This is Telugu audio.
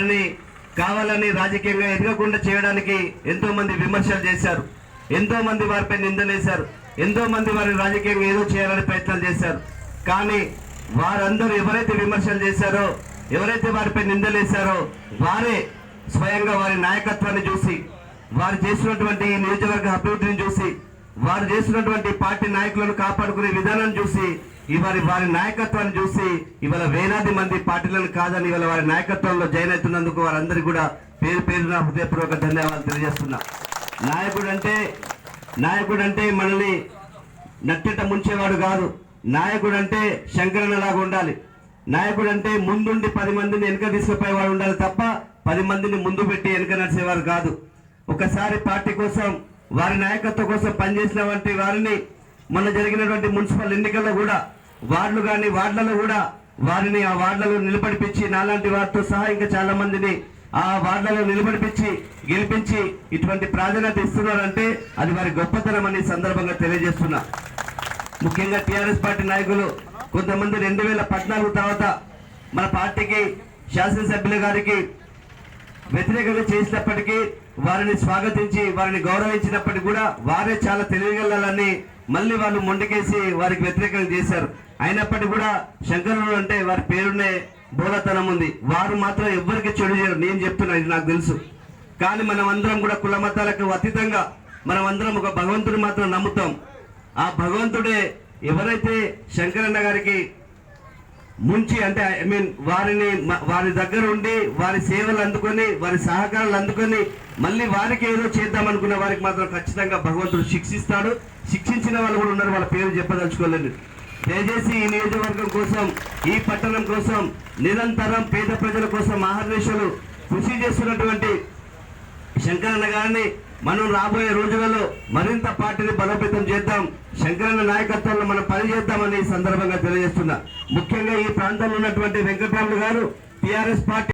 వారిని కావాలని రాజకీయంగా ఎదగకుండా చేయడానికి ఎంతో మంది విమర్శలు చేశారు. ఎంతో మంది వారిపై నిందలేశారు. ఎంతో మంది వారిని రాజకీయంగా ఏదో చేయాలని ప్రయత్నాలు చేశారు. కానీ వారందరూ ఎవరైతే విమర్శలు చేశారో ఎవరైతే వారిపై నిందలేశారో వారే స్వయంగా వారి నాయకత్వాన్ని చూసి వారు చేసినటువంటి నియోజకవర్గ అభివృద్ధిని చూసి వారు చేసినటువంటి పార్టీ నాయకులను కాపాడుకునే విధానం చూసి ఇవాళ వారి నాయకత్వాన్ని చూసి ఇవాళ వేలాది మంది పార్టీలను కాదని ఇవాళ వారి నాయకత్వంలో జాయిన్ అవుతున్నందుకు వారందరికీ కూడా పేరు పేరున హృదయపూర్వక ధన్యవాదాలు తెలియజేస్తున్నా. నాయకుడు అంటే నాయకుడు అంటే మనల్ని నట్టెట ముంచేవాడు కాదు. నాయకుడు అంటే శంకరన్నలాగా ఉండాలి. నాయకుడు అంటే ముందుండి పది మందిని వెనుక తీసుకుపోయేవాడు ఉండాలి తప్ప పది మందిని ముందు పెట్టి వెనుక నడిచేవారు కాదు. ఒకసారి పార్టీ కోసం వారి నాయకత్వం కోసం పనిచేసిన వంటి వారిని మొన్న జరిగినటువంటి మున్సిపల్ ఎన్నికల్లో కూడా వార్డులు కానీ వార్డులలో కూడా వారిని ఆ వార్డులలో నిలబడిపించి నాలాంటి వారితో సహా ఇంకా చాలా మందిని ఆ వార్డులలో నిలబడిపించి గెలిపించి ఇటువంటి ప్రాధాన్యత ఇస్తున్నారంటే అది వారి గొప్పతనం అని సందర్భంగా తెలియజేస్తున్నా. ముఖ్యంగా టీఆర్ఎస్ పార్టీ నాయకులు కొంతమంది రెండు వేల పద్నాలుగు తర్వాత మన పార్టీకి శాసనసభ్యుల గారికి వ్యతిరేకంగా చేసినప్పటికీ వారిని స్వాగతించి వారిని గౌరవించినప్పటికీ కూడా వారే చాలా తెలియగలని మళ్ళీ వాళ్ళు మొండికేసి వారికి వ్యతిరేకంగా చేశారు. అయినప్పటికీ కూడా శంకరుడు అంటే వారి పేరునే బోలతనం ఉంది. వారు మాత్రం ఎవ్వరికి చెడు చేయరు. నేను చెప్తున్నా ఇది నాకు తెలుసు. కానీ మనం అందరం కూడా కుల మతాలకు అతీతంగా మనం అందరం ఒక భగవంతుడు మాత్రం నమ్ముతాం. ఆ భగవంతుడే ఎవరైతే శంకరన్న గారికి ముంచి అంటే ఐ మీన్ వారిని వారి దగ్గర ఉండి వారి సేవలు అందుకొని వారి సహకారాలు అందుకొని మళ్ళీ వారికి ఏదో చేద్దాం అనుకున్న వారికి మాత్రం ఖచ్చితంగా భగవంతుడు శిక్షిస్తాడు. శిక్షించిన వాళ్ళు కూడా ఉన్నారు వాళ్ళ పేరు చెప్పదలుచుకోలేదు. దయచేసి ఈ నియోజకవర్గం కోసం ఈ పట్టణం కోసం నిరంతరం పేద ప్రజల కోసం మహర్నిశలు కృషి చేస్తున్నటువంటి శంకరన్న గారిని మనం రాబోయే రోజులలో మరింత పార్టీని బలోపేతం చేద్దాం. శంకరన్న నాయకత్వంలో మనం పనిచేద్దామని ఈ సందర్భంగా తెలియజేస్తున్నా. ముఖ్యంగా ఈ ప్రాంతంలో ఉన్నటువంటి వెంకటరాములు గారు టిఆర్ఎస్ పార్టీ